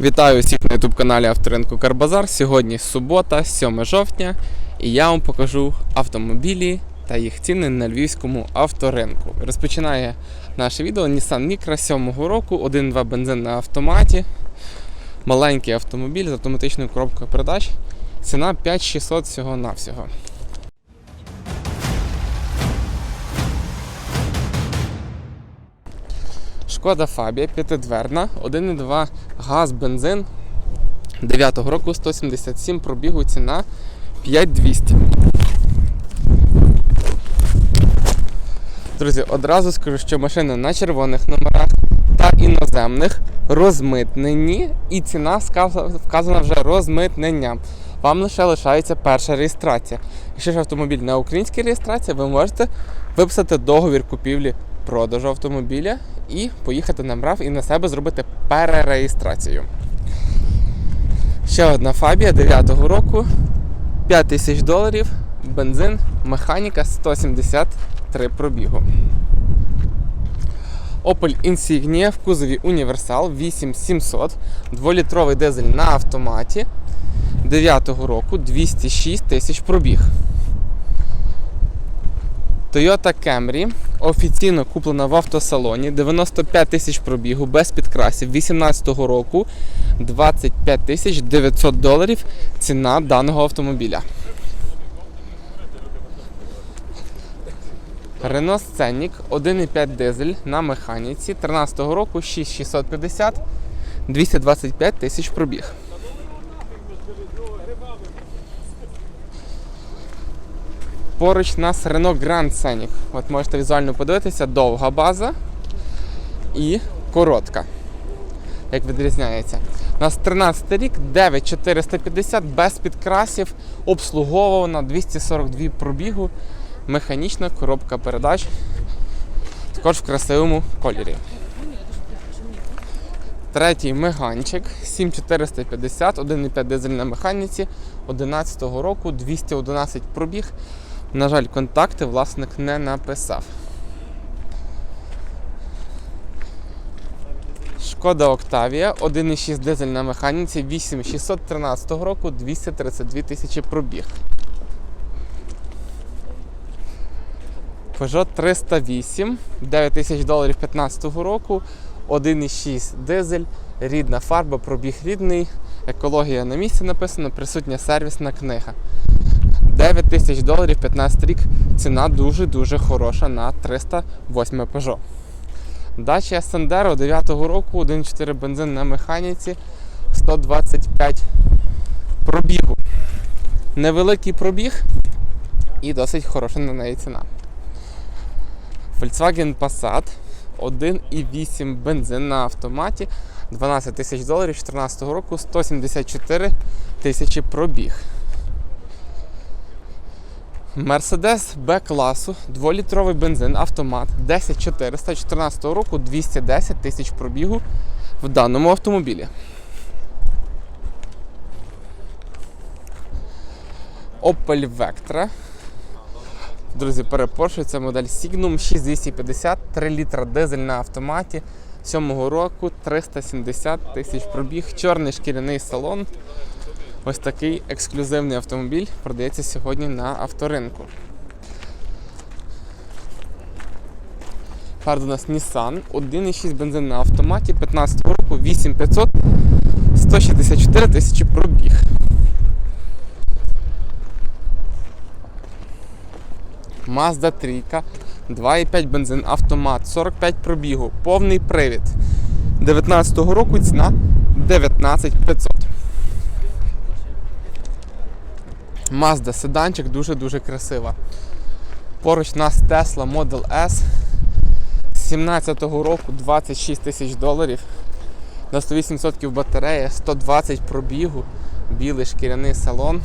Вітаю усіх на youtube каналі Авторинку Карбазар. Сьогодні субота, 7 жовтня, і я вам покажу автомобілі та їх ціни на львівському авторинку. Розпочинає наше відео Nissan Micra 7 року, 1.2 бензин на автоматі. Маленький автомобіль з автоматичною коробкою передач. Ціна 5600 всього Шкода Фабія п'ятидверна, 1,2 газ, бензин 9 року 177 пробігу ціна 5200. Друзі, одразу скажу, що машини на червоних номерах та іноземних розмитнені, і ціна вказана вже розмитненням. Вам лише лишається перша реєстрація. Якщо ж автомобіль на українській реєстрації, ви можете виписати договір купівлі продажу автомобіля і поїхати на МРАВ і на себе зробити перереєстрацію. Ще одна фабія 9-го року, 5 тисяч доларів, бензин, механіка 173 пробігу. Opel Insignia в кузові Універсал 8700, 2-літровий дизель на автоматі 9-го року 206 тисяч пробіг. Toyota Camry офіційно куплена в автосалоні 95 тисяч пробігу без підкрасів 18-го року 25 тисяч 900 доларів ціна даного автомобіля. Renault Scenic 1,5 дизель на механіці 13-го року 6650 225 тисяч пробіг. Поруч у нас Renault Grand Scenic. От можете візуально подивитися, довга база і коротка. Як відрізняється. У нас 13 рік, 9450 без підкрасів, обслуговувана 242 пробігу, механічна коробка передач. Також в красивому кольорі. Третій меганчик 7450, 1,5 дизель на механіці 11 року, 211 пробіг. На жаль, контакти власник не написав. Шкода Октавія, 1,6 дизель на механіці, 8613 року, 232 тисячі пробіг. Peugeot 308, 9 тисяч доларів 15 року, 1,6 дизель, рідна фарба, пробіг рідний, екологія на місці написано, присутня сервісна книга. 9 тисяч доларів 15 рік. Ціна дуже-дуже хороша на 308 Peugeot. Дача Sandero 9 року, 1,4 бензин на механіці, 125 пробігу. Невеликий пробіг і досить хороша на неї ціна. Volkswagen Passat 1,8 бензин на автоматі, 12 тисяч доларів 2014 року, 174 тисячі пробіг. Мерседес Б класу, 2-літровий бензин, автомат 10400 14 року 210 тисяч пробігу в даному автомобілі. Opel Vectra. Друзі, перепрошую, це модель Signum 6250, 3 літра дизель на автоматі 7 року 370 тисяч пробіг, чорний шкіряний салон. Ось такий ексклюзивний автомобіль продається сьогодні на авторинку. Фард у нас Nissan, 1,6 бензин на автоматі 15 року, 8500, 164 тисячі пробіг. Mazda 3, 2,5 бензин, автомат, 45 пробігу, повний привід. 19 року ціна 19500. Mazda седанчик дуже-дуже красива. Поруч у нас Tesla Model S 17-го року 26 тисяч доларів. На 108% батарея, 120 пробігу, білий шкіряний салон.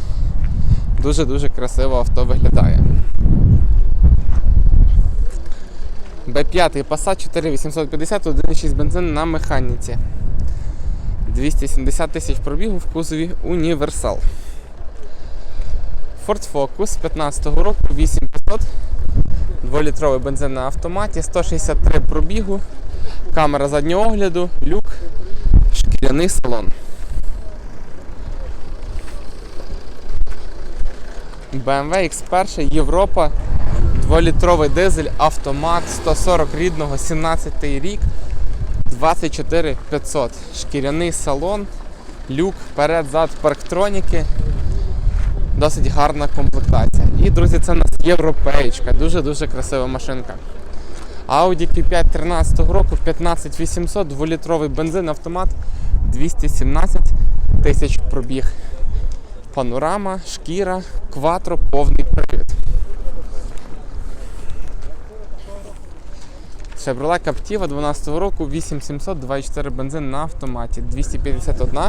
Дуже-дуже красиво авто виглядає. B5 Passat 4850, 1,6 бензин на механіці. 270 тисяч пробігу в кузові Універсал. Ford Focus 15-го року 8500, 2-літровий бензин на автоматі, 163 пробігу, камера заднього огляду, люк, шкіряний салон. BMW X1 Європа, 2-літровий дизель, автомат 140 рідного, 17 рік, 24 500. Шкіряний салон, люк, перед, зад, парктроніки. Досить гарна комплектація. І, друзі, це у нас європеєчка, дуже-дуже красива машинка. Audi Q5 13 року, 15800, 2-літровий бензин, автомат, 217 тисяч пробіг. Панорама, шкіра, кватро, повний привід. Chevrolet Captiva 12 року, 8700, 2,4 бензин на автоматі, 251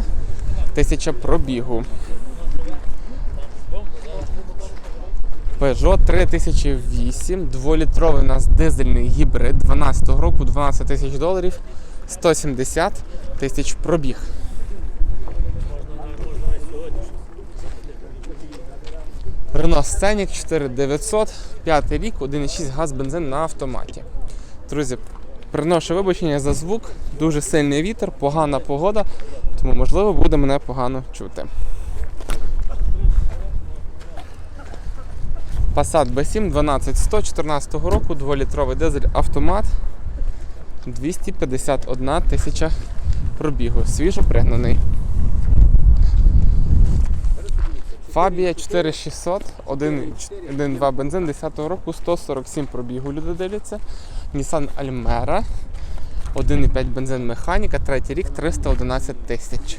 тисяча пробігу. Peugeot 3008, 2-літровий у нас дизельний гібрид 12 року, 12 тисяч доларів, 170 тисяч пробіг. Renault Scenic 4900, 5 рік, 1,6 газ бензин на автоматі. Друзі, приношу вибачення за звук, дуже сильний вітер, погана погода, тому можливо буде мене погано чути. Passat B7 12100 14 року, 2-літровий дизель автомат 251 тисяча пробігу, свіжо пригнаний. Фабія 4600, 1,2 бензин 10-го року, 147 пробігу люди дивляться. Nissan Almera, 1,5 бензин механіка, третій рік 311 тисяч.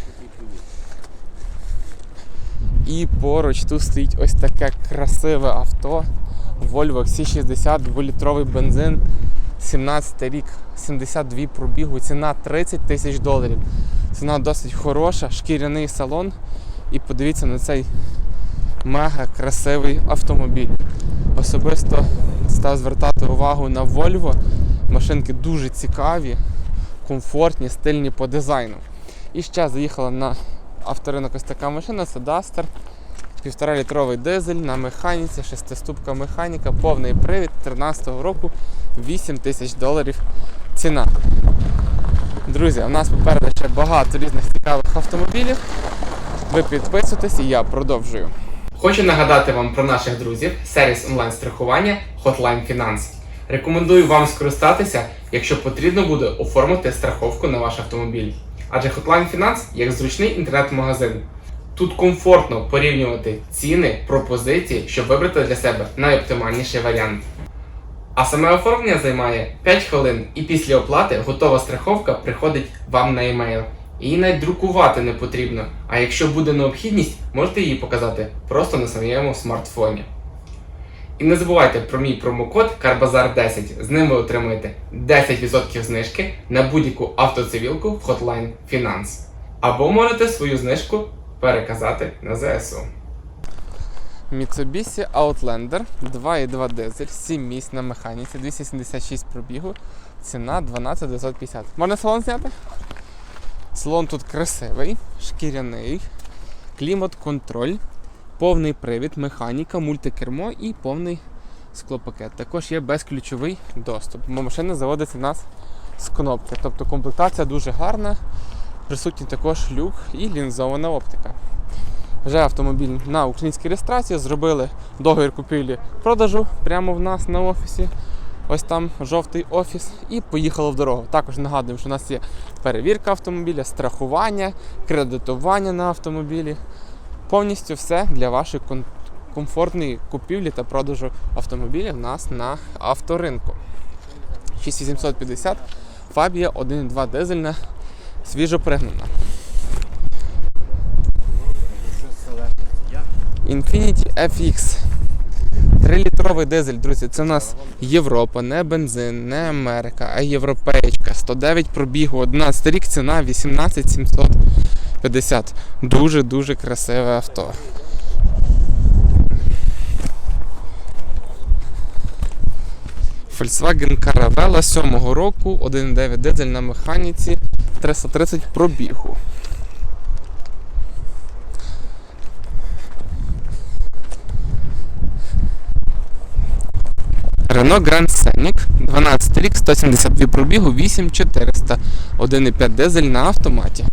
І поруч тут стоїть ось таке красиве авто. Volvo XC60, 2-літровий бензин, 17 рік, 72 пробігу, ціна 30 тисяч доларів. Ціна досить хороша, шкіряний салон. І подивіться на цей мега красивий автомобіль. Особисто став звертати увагу на Volvo. Машинки дуже цікаві, комфортні, стильні по дизайну. І ще заїхала на авторинок ось така машина, це Duster. Півтора літровий дизель на механіці, шестиступка механіка, повний привід 13-го року, 8 тисяч доларів ціна. Друзі, у нас попереду ще багато різних цікавих автомобілів. Ви підписуйтесь і я продовжую. Хочу нагадати вам про наших друзів, сервіс онлайн-страхування Hotline Finance. Рекомендую вам скористатися, якщо потрібно буде оформити страховку на ваш автомобіль. Адже Hotline Finance як зручний інтернет-магазин. Тут комфортно порівнювати ціни, пропозиції, щоб вибрати для себе найоптимальніший варіант. А саме оформлення займає 5 хвилин, і після оплати готова страховка приходить вам на емейл. Її навіть друкувати не потрібно, а якщо буде необхідність, можете її показати просто на своєму смартфоні. І не забувайте про мій промокод CARBAZAR10. З ним ви отримаєте 10% знижки на будь-яку автоцивілку в Hotline Finance. Або можете свою знижку переказати на ЗСУ. Mitsubishi Outlander 2.2 дизель, 7 місць на механіці, 276 пробігу, ціна 12950. Можна салон зняти? Салон тут красивий, шкіряний, клімат-контроль, повний привід, механіка, мультикермо і повний склопакет. Також є безключовий доступ, бо машина заводиться в нас з кнопки. Тобто комплектація дуже гарна, присутній також люк і лінзована оптика. Вже автомобіль на українській реєстрації зробили договір купівлі продажу прямо в нас на офісі. Ось там жовтий офіс, і поїхало в дорогу. Також нагадуємо, що у нас є перевірка автомобіля, страхування, кредитування на автомобілі. Повністю все для вашої комфортної купівлі та продажу автомобілів у нас на авторинку. 6850 Фабія 1.2 дизельна, свіжо пригнана. Infiniti FX. 3-літровий дизель, друзі, це у нас Європа, не бензин, не Америка, а європейська. 109 пробігу, 11 рік, ціна 18750. Дуже-дуже красиве авто. Volkswagen Caravella 7 року, 1.9 дизель на механіці, 330 пробігу. Renault Grand Scenic, 12 рік, 172 пробігу, 8400, 1,5 дизель на автоматі.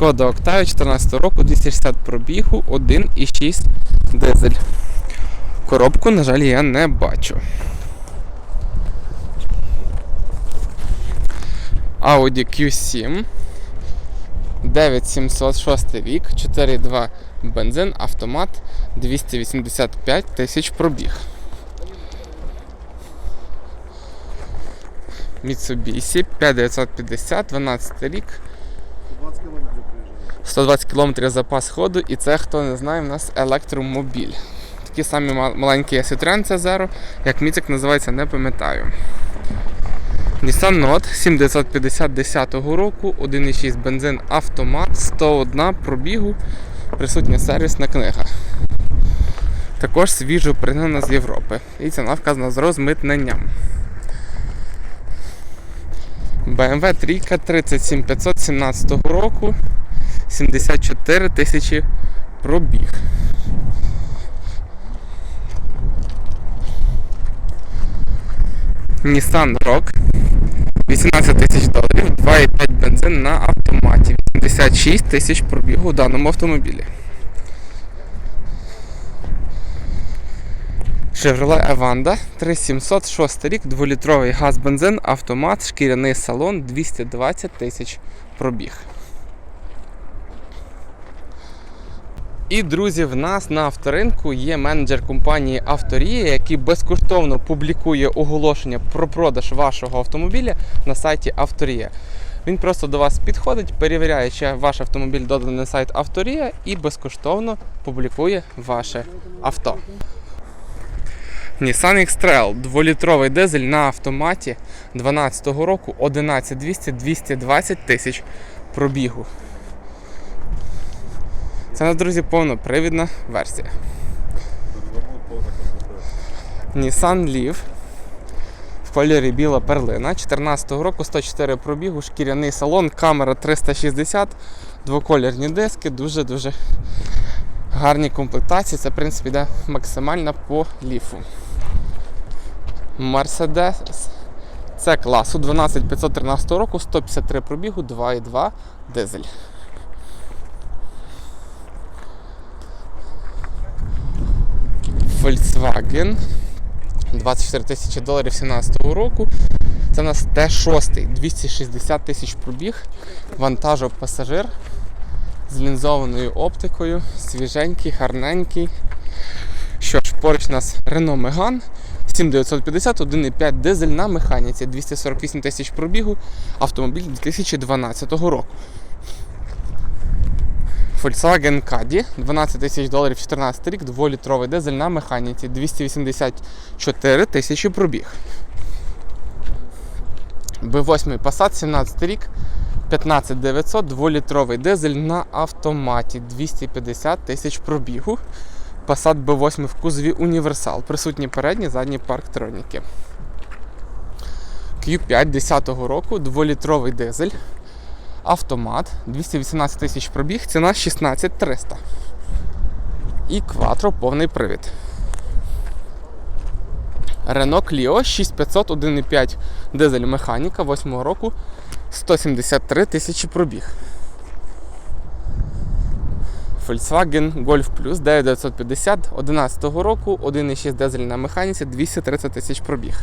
Шкода Октавія 14 року, 260 пробігу, 1,6 дизель. Коробку, на жаль, я не бачу. Audi Q7. 9706 рік, 4,2 бензин, автомат, 285 тисяч пробіг. Mitsubishi 5950, 12 рік, 20 кілометрів приїжджає. 120 км запас ходу, і це, хто не знає, у нас електромобіль. Такі самі ма- маленькі Citroen C0, як Міцик називається, не пам'ятаю. Nissan Note 7950 10 року, 1,6 бензин автомат, 101 пробігу, присутня сервісна книга. Також свіжо пригнана з Європи. І ціна вказана з розмитненням. BMW 3 37500 17 року, 74 тисячі пробіг. Nissan Rock 18 тисяч доларів, 2,5 бензин на автоматі, 86 тисяч пробігу у даному автомобілі. Chevrolet Avanda 3706 рік, 2-літровий газ-бензин, автомат, шкіряний салон, 220 тисяч пробіг. І друзі, в нас на авторинку є менеджер компанії Авторія, який безкоштовно публікує оголошення про продаж вашого автомобіля на сайті Авторія. Він просто до вас підходить, перевіряє, чи ваш автомобіль доданий на сайт Авторія і безкоштовно публікує ваше авто. Nissan X-Trail 2-літровий дизель на автоматі 12 року 11200 220 тисяч пробігу. Це у нас, друзі, повнопривідна версія. Nissan Leaf в кольорі біла перлина 14 року 104 пробігу, шкіряний салон, камера 360, двокольорні диски, дуже-дуже гарні комплектації. Це, в принципі, йде максимально по ліфу. Mercedes це класу 12513 року, 153 пробігу, 2,2 дизель. Volkswagen 24 тисячі доларів 17 року. Це у нас Т6, 260 тисяч пробіг, вантажопасажир з лінзованою оптикою, свіженький, гарненький. Що ж, поруч у нас Renault Megane 7950, 1,5 дизель на механіці, 248 тисяч пробігу, автомобіль 2012 року. Volkswagen Caddy 12 тисяч доларів 14 рік, 2-літровий дизель на механіці, 284 тисячі пробіг. B8 Passat 17 рік, 15900, 2-літровий дизель на автоматі, 250 тисяч пробігу. Passat B8 в кузові універсал. Присутні передні, задні парктроніки. Q5 10-го року, 2-літровий дизель. Автомат 218 тисяч пробіг, ціна 16300. І Quattro повний привід. Renault Clio 6500 1,5 дизель механіка 8 року 173 тисячі пробіг. Volkswagen Golf Plus 9950 11 року 1,6 дизель на механіці 230 тисяч пробіг.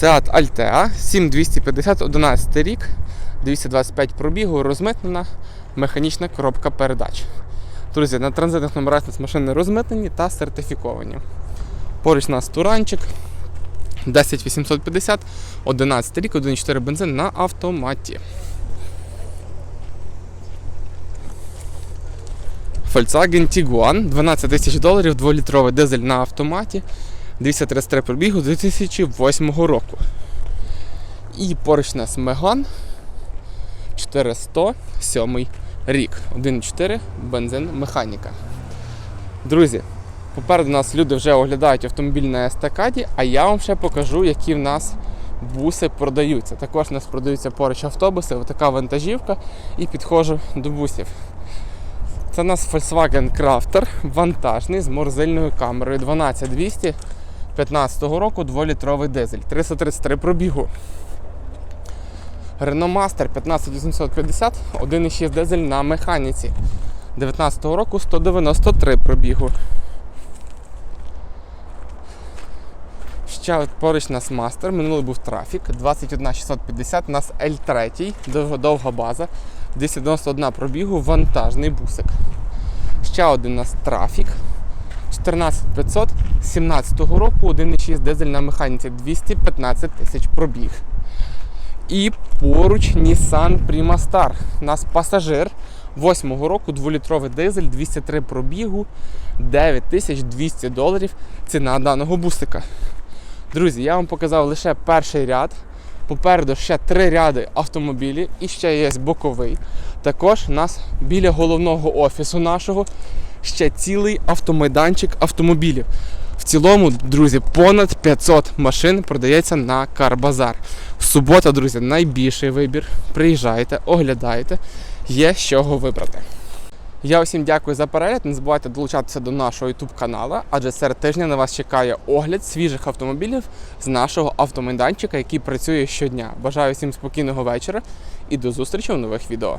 Seat Altea 7250 11 рік, 225 пробігу, розмитнена, механічна коробка передач. Друзі, на транзитних номерах нас машини розмитнені та сертифіковані. Поруч у нас туранчик 10850, 11 рік, 1,4 бензин на автоматі. Volkswagen Tiguan 12 тисяч доларів, 2-літровий дизель на автоматі, 233 пробігу 2008 року. І поруч нас Megane 407 рік. 1,4 бензин механіка. Друзі, попереду нас люди вже оглядають автомобіль на естакаді, а я вам ще покажу, які в нас буси продаються. Також у нас продаються поруч автобуси, отака вантажівка, і підходжу до бусів. Це у нас Volkswagen Crafter вантажний з морозильною камерою 12200 15 року 2-літровий дизель, 333 пробігу. Renault Master 15850, 1,6 дизель на механіці. 19 року 193 пробігу. Ще поруч нас мастер, минулий був трафік, 21650, у нас L3, довга база, 291 пробігу, вантажний бусик. Ще один у нас трафік, 14500, 17 року, 1,6 дизель на механіці, 215 тисяч пробіг. І поруч Nissan Prima Star. У нас пасажир 8 року, 2-літровий дизель, 203 пробігу, 9200 доларів ціна даного бусика. Друзі, я вам показав лише перший ряд. Попереду ще три ряди автомобілів і ще є боковий. Також у нас біля головного офісу нашого ще цілий автомайданчик автомобілів. В цілому, друзі, понад 500 машин продається на Карбазар. Субота, друзі, найбільший вибір. Приїжджайте, оглядайте, є з чого вибрати. Я усім дякую за перегляд. Не забувайте долучатися до нашого YouTube каналу, адже серед тижня на вас чекає огляд свіжих автомобілів з нашого автомайданчика, який працює щодня. Бажаю всім спокійного вечора і до зустрічі у нових відео.